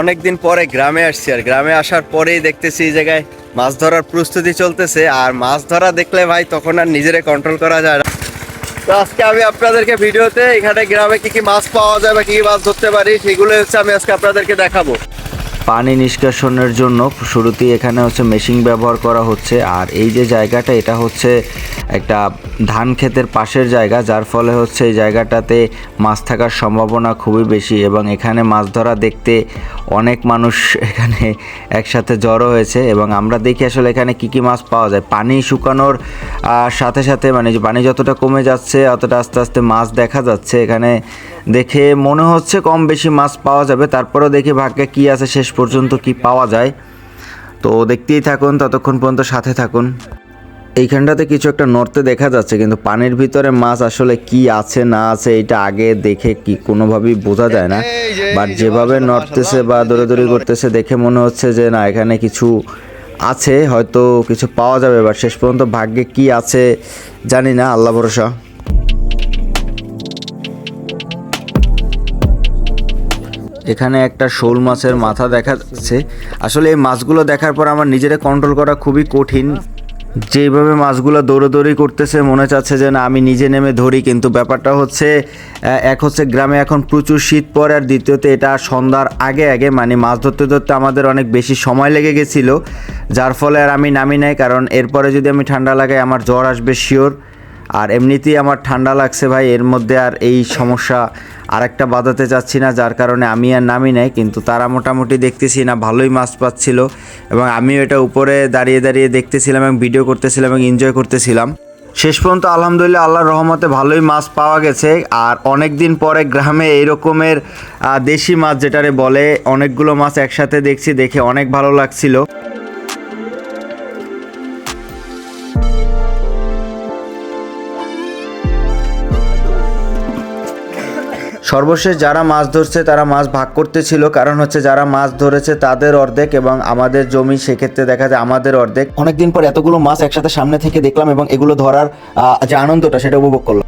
অনেকদিন পরে গ্রামে আসছি আর গ্রামে আসার পরেই দেখতেছি এই জায়গায় মাছ ধরার প্রস্তুতি চলতেছে আর মাছ ধরা দেখলে ভাই তখন আর নিজেরে কন্ট্রোল করা যায় না। তো আজকে আমি আপনাদেরকে ভিডিওতে এখানে গ্রামে কি কি মাছ পাওয়া যায় বা কি কি মাছ ধরতে পারি সেগুলো হচ্ছে আমি আজকে আপনাদেরকে দেখাবো। পানি নিষ্কাশনের জন্য শুরুতেই এখানে হচ্ছে মেশিন ব্যবহার করা হচ্ছে আর এই যে জায়গাটা, এটা হচ্ছে একটা ধান ক্ষেতের পাশের জায়গা, যার ফলে হচ্ছে এই জায়গাটাতে মাছ থাকার সম্ভাবনা খুবই বেশি এবং এখানে মাছ ধরা দেখতে অনেক মানুষ এখানে একসাথে জড়ো হয়েছে এবং আমরা দেখি আসলে এখানে কি কি মাছ পাওয়া যায়। পানি শুকানোর সাথে সাথে মানে যে পানি যতটা কমে যাচ্ছে, অতটা আস্তে আস্তে মাছ দেখা যাচ্ছে। এখানে দেখে মনে হচ্ছে কম বেশি মাছ পাওয়া যাবে। তারপরেও দেখি ভাগ্যে কি আছে, শেষ পর্যন্ত কি পাওয়া যায়। তো দেখতেই থাকুন, ততক্ষণ পর্যন্ত সাথে থাকুন। এইখানটাতে কিছু একটা নড়তে দেখা যাচ্ছে কিন্তু পানির ভিতরে মাছ আসলে কি আছে না আছে এটা আগে দেখে কি কোনোভাবেই বোঝা যায় না। বাট যেভাবে নড়তেছে বা দৌড়াদৌড়ি করতেছে দেখে মনে হচ্ছে যে না এখানে কিছু আছে হয়তো কিছু পাওয়া যাবে বাট শেষ পর্যন্ত ভাগ্যে কি আছে জানি না আল্লাহ ভরসা। এখানে একটা শোল মাছের মাথা দেখা যাচ্ছে। আসলে এই মাছগুলো দেখার পর আমার নিজেরা কন্ট্রোল করা খুবই কঠিন। যেভাবে মাছগুলো দৌড়োদৌড়ি করতেছে, মনে চাচ্ছে যে না আমি নিজে নেমে ধরি, কিন্তু ব্যাপারটা হচ্ছে এক হচ্ছে গ্রামে এখন প্রচুর শীত পড়ে, আর দ্বিতীয়তে এটা সন্ধ্যার আগে আগে মানে মাছ ধরতে ধরতে আমাদের অনেক বেশি সময় লেগে গেছিল, যার ফলে আর আমি নামি নাই, কারণ এরপরে যদি আমি ঠান্ডা লাগাই, আমার জ্বর আসবে শিওর আর এমনিতেই আমার ঠান্ডা লাগছে ভাই, এর মধ্যে আর এই সমস্যা আরেকটা বাঁধাতে চাচ্ছি না, যার কারণে আমি আর নামি নাই, কিন্তু তারা মোটামুটি দেখতেছি না, ভালোই মাছ পাচ্ছিল এবং আমিও এটা উপরে দাঁড়িয়ে দাঁড়িয়ে দেখতেছিলাম এবং ভিডিও করতেছিলাম এবং এনজয় করতেছিলাম। শেষ পর্যন্ত আলহামদুলিল্লাহ আল্লাহর রহমতে ভালোই মাছ পাওয়া গেছে, আর অনেক দিন পরে গ্রামে এই রকমের দেশি মাছ যেটারে বলে, অনেকগুলো মাছ একসাথে দেখছি, দেখে অনেক ভালো লাগছিল। সর্বশেষ যারা মাছ ধরছে, তারা মাছ ভাগ করতেছিল। কারণ হচ্ছে যারা মাছ ধরেছে, তাদের অর্ধেক এবং আমাদের জমি, সেক্ষেত্রে দেখা যায় আমাদের অর্ধেক। অনেকদিন পর এতগুলো মাছ একসাথে সামনে থেকে দেখলাম এবং এগুলো ধরার যে আনন্দটা, সেটা উপভোগ করলাম।